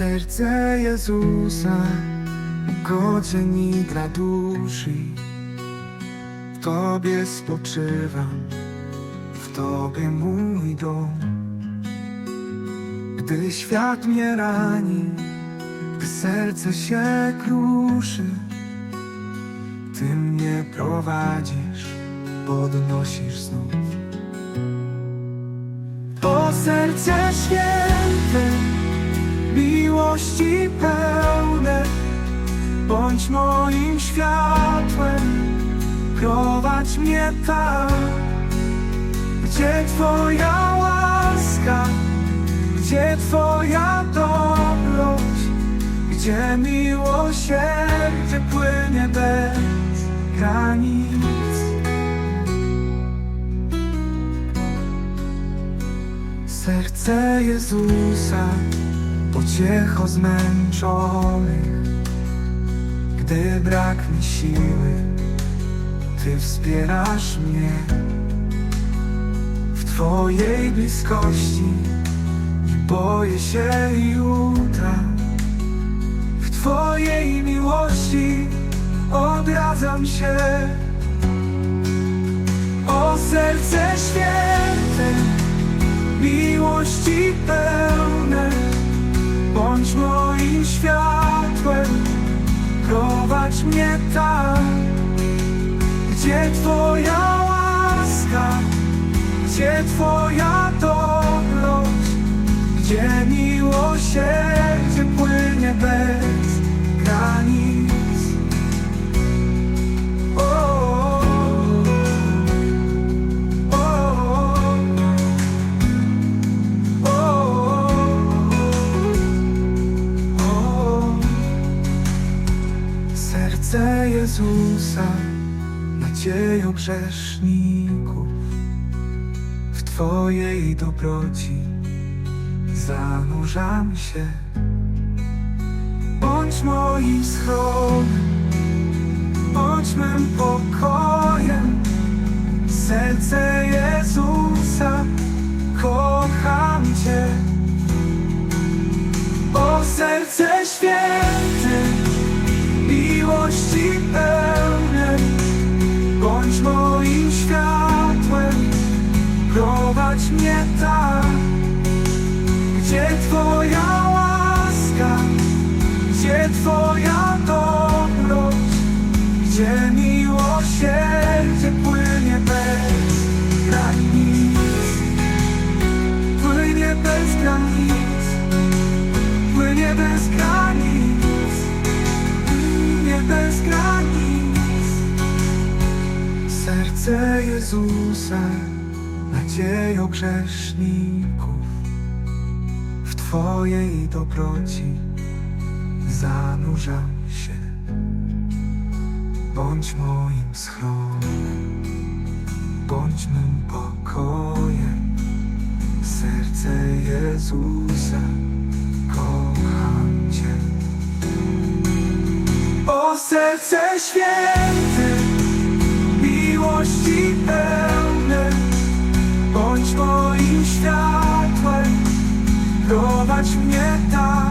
Serce Jezusa, korzeń dla duszy. W Tobie spoczywam, w Tobie mój dom. Gdy świat mnie rani, gdy serce się kruszy, Ty mnie prowadzisz, podnosisz znów. O serce święte, miłości pełne, bądź moim światłem, prowadź mnie tam, gdzie Twoja łaska, gdzie Twoja dobroć, gdzie miłosierdzie płynie bez granic. Serce Jezusa, pociecho zmęczonych, gdy brak mi siły, Ty wspierasz mnie. W Twojej bliskości nie boję się jutra. W Twojej miłości odradzam się. O serce święte, miłości pełne, bądź moim światłem, prowadź mnie tam, gdzie Twoja łaska, gdzie Twoja dobroć, gdzie miłosierdzie płynie bez Serce Jezusa, nadzieją grzeszników, w Twojej dobroci zanurzam się. Bądź moim schronem, bądź mym pokojem, serce Jezusa, prowadź mnie tam, gdzie Twoja łaska, gdzie Twoja dobroć, gdzie miłosierdzie płynie bez granic, płynie bez granic, płynie bez granic, płynie bez granic. Serce Jezusa, nadzieją grzeszników, w Twojej dobroci zanurzam się. Bądź moim schronem, bądź mym pokojem, serce Jezusa, kocham Cię. O serce święte, Twoim światłem Prowadź mnie tam.